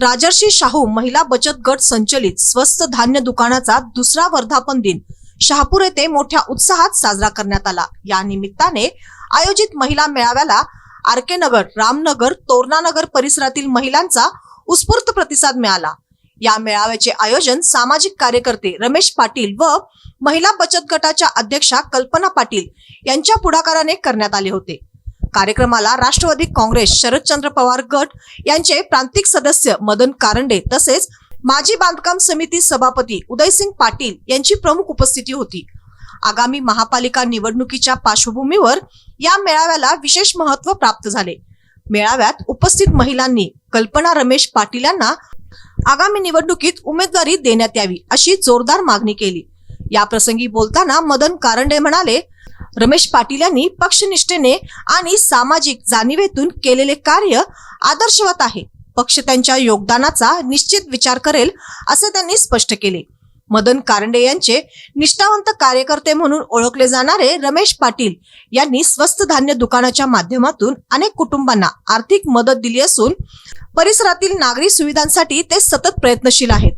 राजर्षी शाहू महिला बचत गट संचलित स्वस्त धान्य दुकानाचा दुसरा वर्धापन दिन. शहापूर येथे मोठ्या उत्साहात साजरा करण्यात आला. या निमित्ताने आयोजित महिला मेळाव्याला आर के नगर रामनगर तोरणानगर परिसरातील महिलांचा उत्स्फूर्त प्रतिसाद मिळाला. या मेळाव्याचे आयोजन सामाजिक कार्यकर्ते रमेश पाटील व महिला बचत गटाच्या अध्यक्षा कल्पना पाटील यांच्या पुढाकाराने करण्यात आले होते. कार्यक्रमाला राष्ट्रवादी काँग्रेस शरदचंद्र पवार गट यांचे प्रांतिक सदस्य मदन कारंडे तसेच माजी बांधकाम समिती सभापती उदयसिंग पाटील यांची प्रमुख उपस्थिती होती. आगामी महापालिका निवडणुकीच्या पार्श्वभूमीवर या मेळाव्याला विशेष महत्त्व प्राप्त झाले. मेळाव्यात उपस्थित महिलांनी कल्पना रमेश पाटील यांना आगामी निवडणुकीत उमेदवारी देण्यात यावी अशी जोरदार मागणी केली. या प्रसंगी बोलताना मदन कारंडे म्हणाले रमेश पाटील यांनी पक्षनिष्ठेने आणि सामाजिक जाणीवेतून केलेले कार्य आदर्शवत आहे. पक्ष त्यांच्या योगदानाचा निश्चित विचार करेल असे त्यांनी स्पष्ट केले. मदन कारंडे यांचे निष्ठावंत कार्यकर्ते म्हणून ओळखले जाणारे रमेश पाटील यांनी स्वस्त धान्य दुकानाच्या माध्यमातून अनेक कुटुंबांना आर्थिक मदत दिली असून परिसरातील नागरी सुविधांसाठी ते सतत प्रयत्नशील आहेत.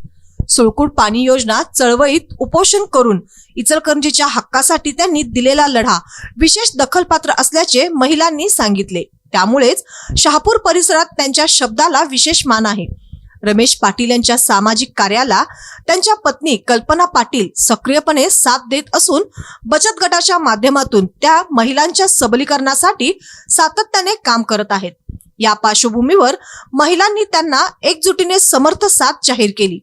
सुळकूट पाणी योजना चळवळीत उपोषण करून इचलकरंजीच्या हक्कासाठी त्यांनी दिलेला लढा विशेष दखलपात्र असल्याचे महिलांनी सांगितले. त्यामुळेच शहापूर परिसरात त्यांच्या शब्दाला विशेष मान आहे. रमेश पाटील यांच्या सामाजिक कार्याला त्यांच्या पत्नी कल्पना पाटील सक्रियपणे साथ देत असून बचत गटाच्या माध्यमातून त्या महिलांच्या सबलीकरणासाठी सातत्याने काम करत आहेत. या पार्श्वभूमीवर महिलांनी त्यांना एकजुटीने समर्थ साथ जाहीर केली.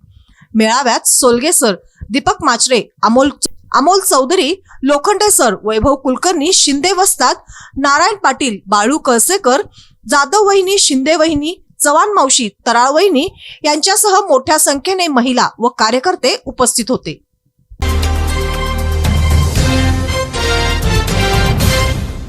मेळाव्यात सोलगे सर दीपक माचरे अमोल अमोल चौधरी लोखंडे सर वैभव कुलकर्णी शिंदे वस्ताद नारायण पाटील बाळू कळसेकर जाधव वहिनी शिंदे वहिनी चव्हाण मावशी तराळ वहिनी यांच्यासह मोठ्या संख्येने महिला व कार्यकर्ते उपस्थित होते.